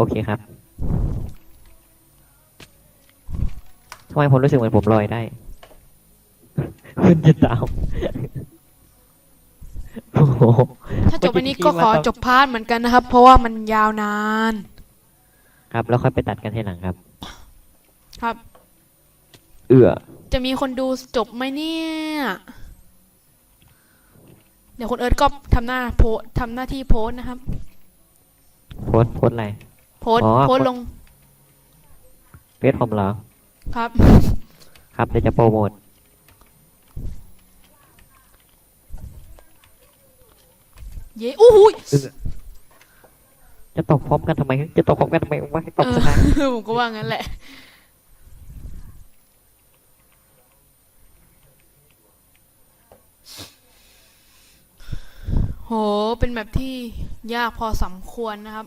โอเคครับทำไมผมรู้สึกเหมือนผมลอยได้ขึ้นจะตามโอ้โหถ้าจบวันนี้ก็ขอจบพาร์ทเหมือนกันนะครับ เพราะว่ามันยาวนาน ครับ แล้วค่อยไปตัดกันทีหลังครับ ครับ เอื้อจะมีคนดูจบไหมเนี่ย เดี๋ยวคุณเอิร์ธก็ทำหน้าโพสทำหน้าที่โพสต์นะครับ โพสต์โพสต์อะไร โพสต์อ๋อ โพสต์ลงเฟซผมเหรอ ครับ ครับเดี๋ยวจะโปรโมท เย้อู้หูยจะตกพร้อมกันทำไม จะตกพร้อมกันทำไมว่าให้ตกเออสักครั้งผมก็ว่างั้นแหละ โห เป็นแบบที่ยากพอสมควรนะครับ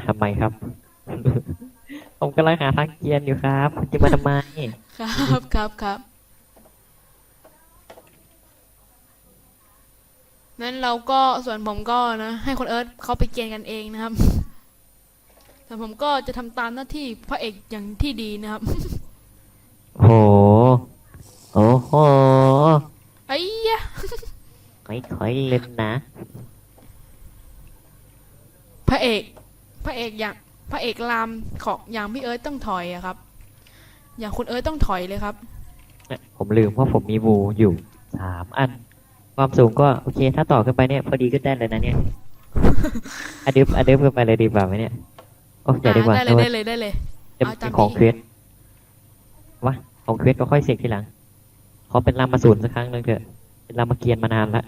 มาทำไมครับ ผมกำลังหาทางเกียนอยู่ครับคุณจะมาทำไม ครับครับครับนั้นเราก็ส่วนผมก็นะให้คนเอิร์ธเขาไปเกณฑ์กันเองนะครับส่วนผมก็จะทำตามหน้าที่พระเอกอย่างที่ดีนะครับ โห โอ้โหไอ้ยะไม่ค่อยเล่นนะ พระเอก พระเอกอย่างพระเอกรามของอย่างพี่เอิร์ธต้องถอยอะครับ อย่างคุณเอิร์ธต้องถอยเลยครับ ผมลืมว่าผมมีวูอยู่สามอัน ความสูงก็โอเค ถ้าต่อขึ้นไปเนี่ยพอดีก็ได้เลยนะเนี่ยอดึบอดึบขึ้นไปเลยดีกว่าไหมเนี่ยโอ้อย่าดีกว่าได้เลยได้เลยได้เลยจะเอาตามเป็นของนี้เควสวะของเควสก็ค่อยเสกทีหลังขอเป็นรามาสูนสักครั้งหนึ่งเถอะเป็นรามาเกียนมานานละ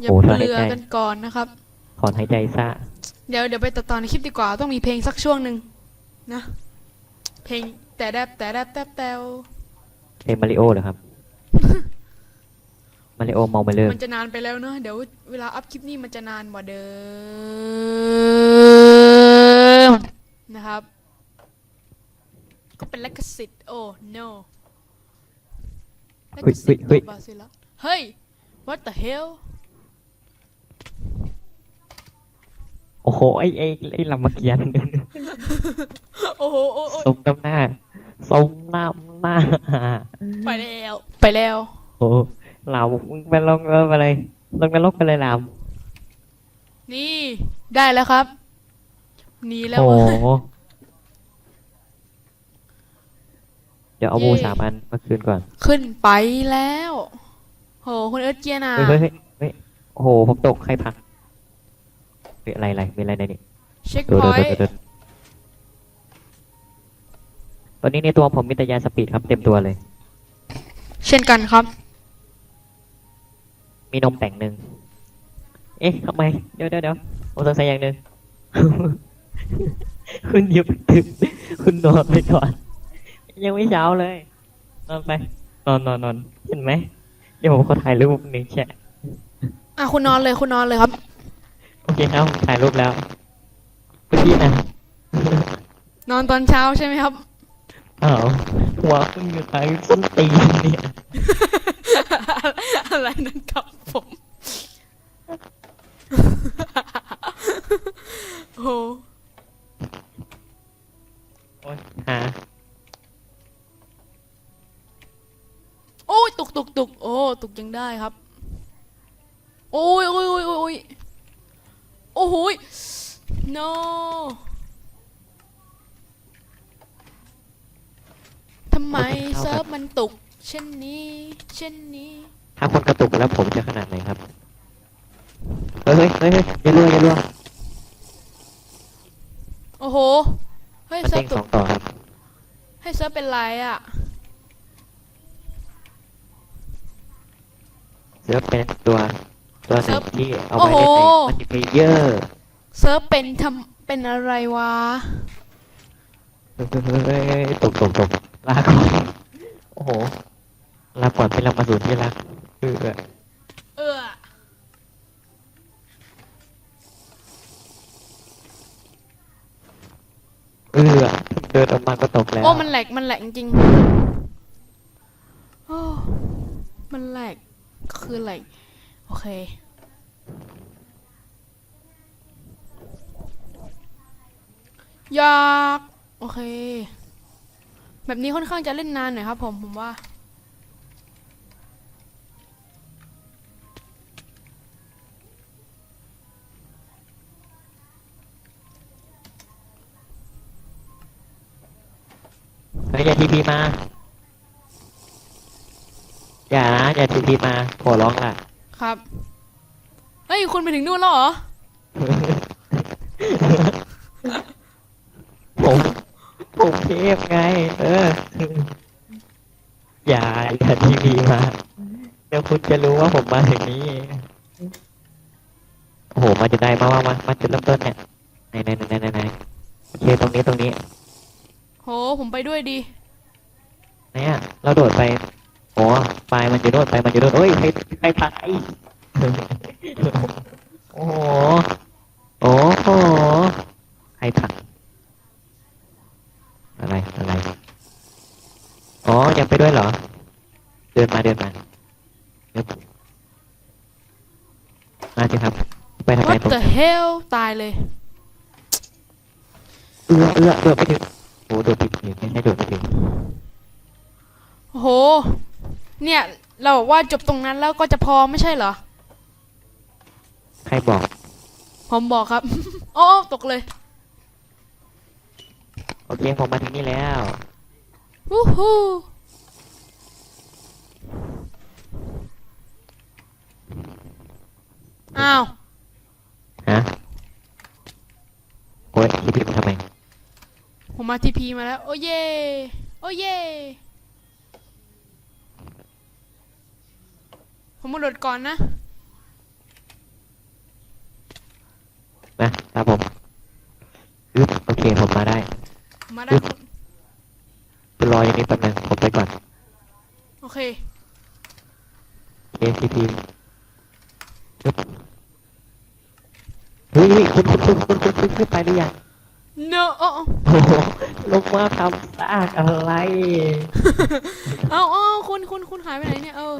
อย่าโอ้เบื่ถอยอใจ กันก่อนนะครับ ถอนหายใจซะ เดี๋ยวเดี๋ยวไปตัดตอนในคลิปดีกว่า ต้องมีเพลงสักช่วงหนึ่งนะ เพลงแต่แดบแต่แดบแตบแตวเพลงมาริโอเหรอครับ มาริโอมองไปเลยมันจะนานไปแล้วเนอะเดี๋ยวเวลาอัพคลิปนี้มันจะนานกว่าเดิมนะครับ ก็เป็นลักสิทธิ์โอ้ no ลักสิทธิ์เฮ้ยเฮ้ยบาซิลัสเฮ้ย what the hell โอ้โห ไอ้ไอ้ไอ้รามาเกียนโอ้โหโอ้โหสมน้ำหน้าสมน้ำหน้าไปแล้ว ไปแล้วโอ้เรามึงไปลงเออไปเลยลงนรกไปเลยลามนี่ได้แล้วครับหนีแล้วโอ้เว้ยโหเดี๋ยวเอาเย่บูสามอันมาคืนก่อน ขึ้นไปแล้ว โหคุณเอิร์ธเกียร์นะเฮ้ยเฮ้ยเฮ้ยเฮ้ยโอ้โหผมตกใครผลัก เฮ้ยอะไรอะไรมีอะไรในนี้เช็คเดี๋ยวพอยเดี๋ยวต์เดี๋ยวเดี๋ยวตอนนี้ในตัวผมมีแต่ยาสปีดครับเต็มตัวเลย เช่นกันครับ มีนมแต่งหนึ่ง เอ๊ะทำไม เดี๋ยวเดี๋ยวเดี๋ยวผมสงสัยอย่างหนึ่ง คุณหยิบถึงคุณนอนไปก่อน ยังไม่เช้าเลย นอนไป นอนนอนนอนเห็นไหม เดี๋ยวผมขอถ่ายรูปหนึ่งแชะอะคุณนอนเลยคุณนอนเลยครับโอเคครับถ่ายรูปแล้วพี่นะนอนตอนเช้าใช่ไหมครับ อ้าวหัวคุณอยู่ทางส้นตีนเนี่ยอะไรนั่นกับผมโอ้โหโอ๊ยหาโอ้ยตุกตุกตุกโอ้ ตุกยังได้ครับ โอ้ยโอ้ยโอ้ยโอ้ยโอ้ยโอ้โหย no ทำไมเซิร์ฟมันตุกเช่นนี้ เช่นนี้ ถ้าคนกระตุกแล้วผมจะขนาดไหนครับ เฮ้ยเฮ้ยเฮ้ยเฮ้ยอย่าเรืออย่าเรือโอ้โห เฮ้ยมันเซิร์เด้ฟงตุสอกงต่อครับให้เซิร์ฟเป็นไรอะ เสือเป็นตัว ตัวหเซินึ่ร์งฟที่เอาไว้โอ้ในโหมัลติเพเยอร์เซิร์ฟเป็นทำเป็นอะไรวะเฮ้ยเฮ้ยเฮ้ยเฮ้ยตกตกตกลาก่อนโอ้โหลาก่อนเป็นลามาสูนที่รักเออเออเออเดินออกมาก็ตกแล้วโอ้มันแหลกมันแหลกจริงๆโอ้มันแหลกคืออะไรโอ เคอยากโอเค แบบนี้ค่อนข้างจะเล่นนานหน่อยครับผม ผมว่า เฮ้ยอย่าทีพีมา อย่านะอย่าทีพีมาขอร้องล่ะ ครับ เฮ้ย คุณไปถึงนู่นแล้วเหรอ ผมผมเทพไง เออ อย่าอย่าทีพีมา เดี๋ยวคุณจะรู้ว่าผมมาถึงนี้โอ้โหมาจะได้มามามามาจุดเริ่มต้นเนี่ยไหนไหนไหนไหนไหนโอเคตรงนี้ตรงนี้ โห ผมไปด้วยดี เนี่ยเราโดดไป โอ้ปลายมันจะโดดไปมันจะโดดเอ้ยใครใครตายโอ้โหโอ้โหใครผลักอะไรอะไรอ๋อยังไปด้วยเหรอ เดินมาเดินมาเดินมาสิครับ ไปทำไม What ผม the hell ตายเลย เอื้อเอื้อเอื้อไปถึงโอ้โดดผิดผิดไม่ใช่โดดไปถึงโอ้โห เนี่ยเราบอกว่าจบตรงนั้นแล้วก็จะพอไม่ใช่เหรอ ใครบอก ผมบอกครับ โอ้ตกเลยโอเค ผมมาถึงนี่แล้ว วู้ฮู้อ้าว ฮะ โอ้ยคิดผิดทำไม ผมมาทีพีมาแล้ว โอ้เย่โอ้เย่ ผมมาโดดก่อนนะนะตามผมอึ๊บโอเค ผมมาได้ผมมาได้จะรออย่างนี้แป๊บนึงผมไปก่อน โอเคเคซีพีอึ๊บเฮ้ยเฮ้ยคุณคุณคุณคุณคุณคุณขึ้นไปหรือยัง no โอ้โอ้โหลงมาทำซากอะไร เอาเอาคุณคุณคุณหายไปไหนเนี่ยเออ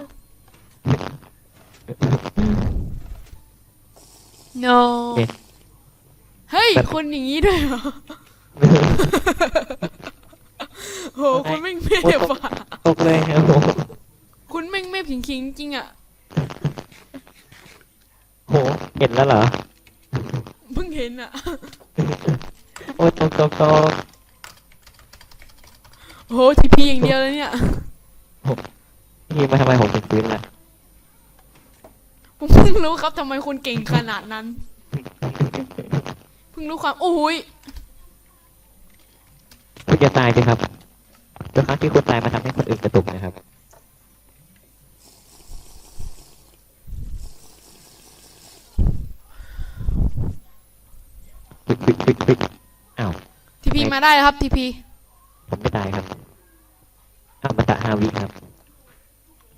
no เอ๊ะเฮ้ยแบบคุณอย่างนี้ด้วยเหรอ โห คุณแม่งเมฟอะตกเลยโอ้โหคุณแม่งเมฟขิงขิงๆจริงอะ โห เห็นแล้วเหรอ เพิ่งเห็นอะ โอ้ยตกตกตกโหทีพีอย่างเดียวเลยเนี่ยพี่มาทำไมผมถึงพื้นล่ะ ผมเพิ่งรู้ครับทำไมคุณเก่งขนาดนั้น เพิ่งรู้ความโอ้ยคุณจะตายสิครับทุกครั้งที่คุณตายมาทำให้คนอื่นกระตุกนะครับ ปิดปิดปิดปิดอ้าวทีพีมาได้แล้วครับทีพีผมไม่ตายครับอมตะฮาวิครับ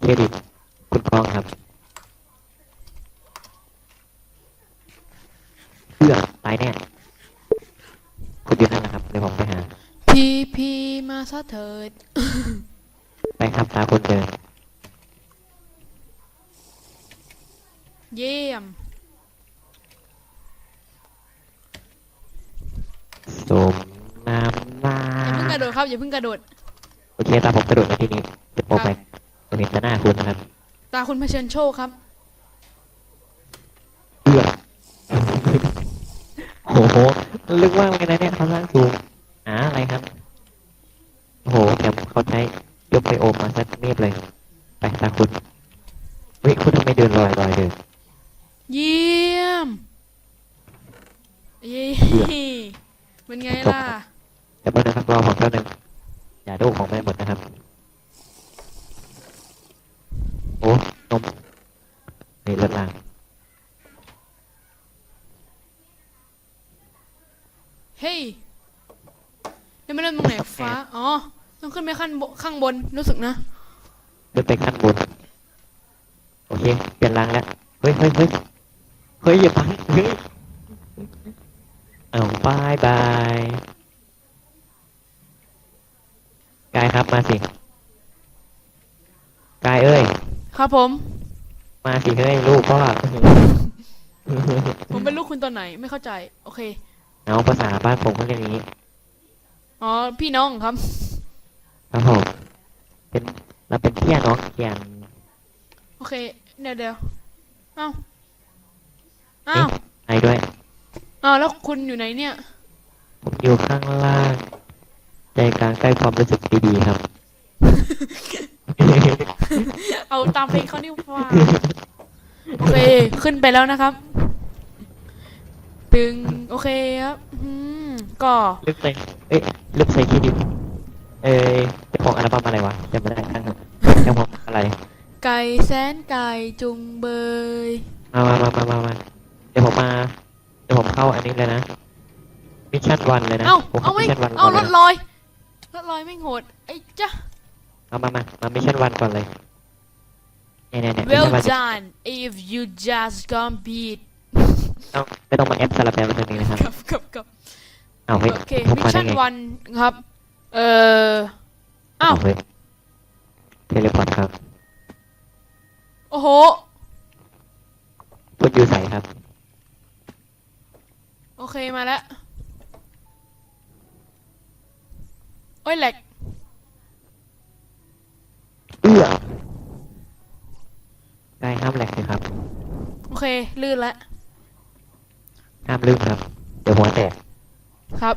เครดิตคุณกองครับเพื่อตายแน่คุณอยู่นั่นนะครับเดี๋ยวผมไปหา ทีพีมาซะเถิด ไปครับตาคนเดินเยี่ยม สมน้ำลาอย่าเพิ่งกระโดดครับ อย่าเพิ่งกระโดด โอเคตามผมกระโดดมาที่นี้จะโปรไปผมเห็นแต่หน้าคุณนะครับ ตาคุณเผชิญโชคครับ เอื้อ โอ้โหลึกมากเลยนะเนี่ยเขาล่างสูงหาอะไรครับ โอ้โหแถมเขาใช้ยกไปโอมมาสักเนียบเลย ไปตาคุณเฮ้ยคุณทำไมเดินลอยลอยเดินเยี่ยมเย้เยี่ยเป็นไงล่ะ แต่เมื่อนะครับรอของเจ้าหนึ่งอย่าโดนของไม่หมดนะครับ โอ้นมนี่รถล่าง เฮ้ยนี่ไม่เล่นตรงไหนฟ้า อ๋อ ต้องขึ้นไป ขั้นบข้างบนรู้สึกนะเดินไปขั้นบน โอเค เปลี่ยนรางแล้ว เฮ้ยเฮ้ยเฮ้ยเฮ้ยอย่าพังเฮ้ยเอาบายบายกายครับมาสิกายเอ้ย ครับผม มาสิเฮ้ยลูกพ่อผมเป็นลูกคุณตอนไหนไม่เข้าใจ โอเค เอาภาษาบ้านผมก็เรียกอย่างนี้ อ๋อ พี่น้องครับ ครับผมเป็นเราเป็นพี่น้องกันโอเค เดี๋ยวเดี๋ยวเอ้าเอ้าวไอ้ด้วยอ้าวแล้วคุณอยู่ไหนเนี่ย ผมอยู่ข้างล่างใจกลางใกล้ความรู้สึกดีๆครับ เอาตามเพลงเขานี่ว่าโอเค ขึ้นไปแล้วนะครับ ตึง โอเคครับอืมก็ ลึกใส่เอ้ยลึกใส่ขี้ดินเอ้ยเจ้าข องอัลบั้มอะไรวะจำไม่ได้อันนั้นเจ้าของอะไร ไก่แสนไก่จุงเบย มามามามามามาเดี๋ยวผมมา เดี๋ยวผมเข้าอันนี้เลยนะ มิชชั่นวันเลยนะเอ้า ผมเอาเข้าไม่มิชชั่นวันก่เอาอนรเลยถนะลอย รถลอยไม่งโหด ไอ้จ้ะ เอามามามามิชชั่นวันก่อนเลยเนี่ยเนี่ยเนี่ย well มิชชั่นวัน done if you just compete ต้องไม่ต้องมาแอปสลับแปลมาตรงนี้นะครับ กับกับกับเอาเฮ้ยโอเค ผมมิชมาได้ชั่นไงวันครับ เอ่อ อ้าวเฮ้ยเทเลพอร์ตครับโอ้โหพูดอยู่ใส่ครับ โอเคมาแล้วโอ้ยแหลกเอื้อได้ห้ามแหลกเลยครับ โอเค ลื่นแล้วห้ามลืมครับ เดี๋ยวหัวแตกครับ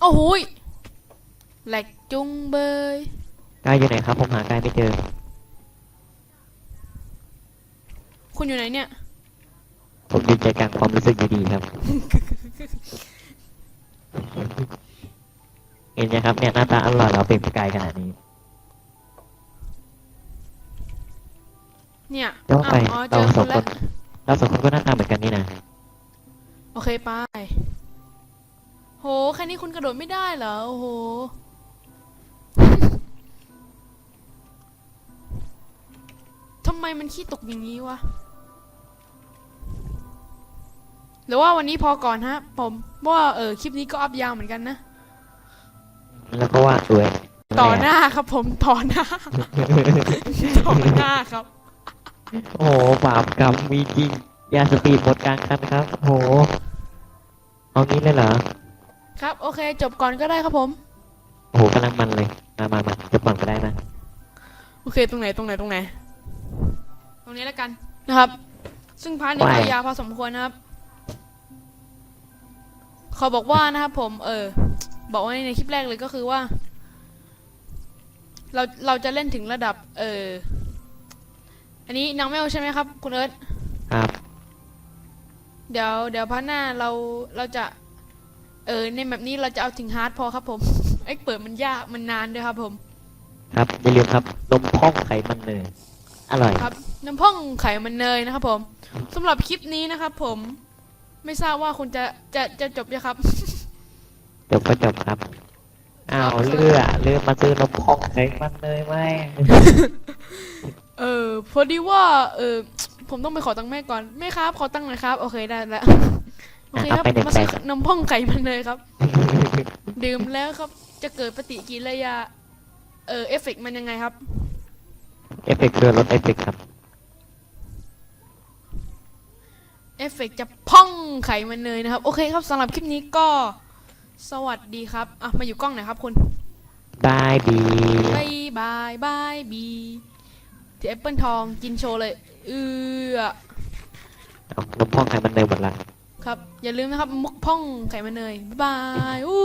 โอ้โหยแหลกจุงเบย กายอยู่ไหนครับ ผมหากายไม่เจอ คุณอยู่ไหนเนี่ย ผมยืนใจกลางความรู้สึกดีๆครับ เห็นไหมครับเนี่ยหน้าตาอร่อยเราเป็นประกายขนาดนี้ เนี่ยแล้วไปอ้าวอ๋อเจเราอสคุองณคแล้วนเราสองคนก็หน้าตาเหมือนกันนี่นะ โอเคไป โห แค่นี้คุณกระโดดไม่ได้เหรอ โอ้โห ทำไมมันขี้ตกอย่างนี้วะ หรือว่าวันนี้พอก่อนฮะ ผมว่าเออคลิปนี้ก็อัพยาวเหมือนกันนะ แล้วก็ว่าสวยต่อหน้าครับผม ต่อหน้า ต่อหน้าครับ โอ้โหบาปกรรมมีจริงยาสปีดหมดกลางคันครับ โอ้โห เอางี้เลยเหรอ ครับ โอเค จบก่อนก็ได้ครับผม โอ้โหกำลังมันเลย มามามาจะปั่นก็ได้นะ โอเค ตรงไหน ตรงไหน ตรงไหน ตรงนี้แล้วกันนะครับ ซึ่งพาร์ทนี้ว่าก็ไงยาวพอสมควรนะครับ ขอบอกว่านะครับผม เออ บอกไว้ในคลิปแรกเลยก็คือว่า เรา เราจะเล่นถึงระดับ เออ อันนี้นางแมวใช่ไหมครับ คุณเอิร์ธครับ เดี๋ยว เดี๋ยวพาร์ทหน้าเรา เราจะ เออในแบบนี้เราจะเอาถึงฮาร์ดพอครับผมเอ็กเปิดมันยากมันนานด้วยครับผม ครับอย่าลืมครับนมพ่องไขมันเนยอร่อยครับน้ำพ่องไข่มันเนยนะครับผมสำหรับคลิปนี้นะครับผมไม่ทราบว่าคุณจะจะจะจบยังครับ จบก็จบครับอ้าวเลือเลือมาซื้อนมพ่องไขมันเนยไหมเออพอดีว่าเออผมต้องไปขอตังค์แม่ก่อนแม่ครับขอตังค์หน่อยครับ โอเคได้แล้ว โอเคครับเอาไปเด็ดมาซื้อไปน้ำพ่องไข่มันเนยครับ ดื่มแล้วครับจะเกิดปฏิกิริยาเออเอฟเฟกต์มันยังไงครับ เอฟเฟกต์เรือลดเอฟเฟกต์ครับ เอฟเฟกต์จะพ่องไข่มันเนยนะครับ โอเคครับสำหรับคลิปนี้ก็สวัสดีครับ อะ มาอยู่กล้องหน่อยครับคุณบายบีบายบายบายบีถือแอปเปิลทองกินโชว์เลย เอือเอานมพ่องไขมันเนยหมดละ ครับ อย่าลืมนะครับมุกพ่องไข่มันเนย บ๊ายบายอู้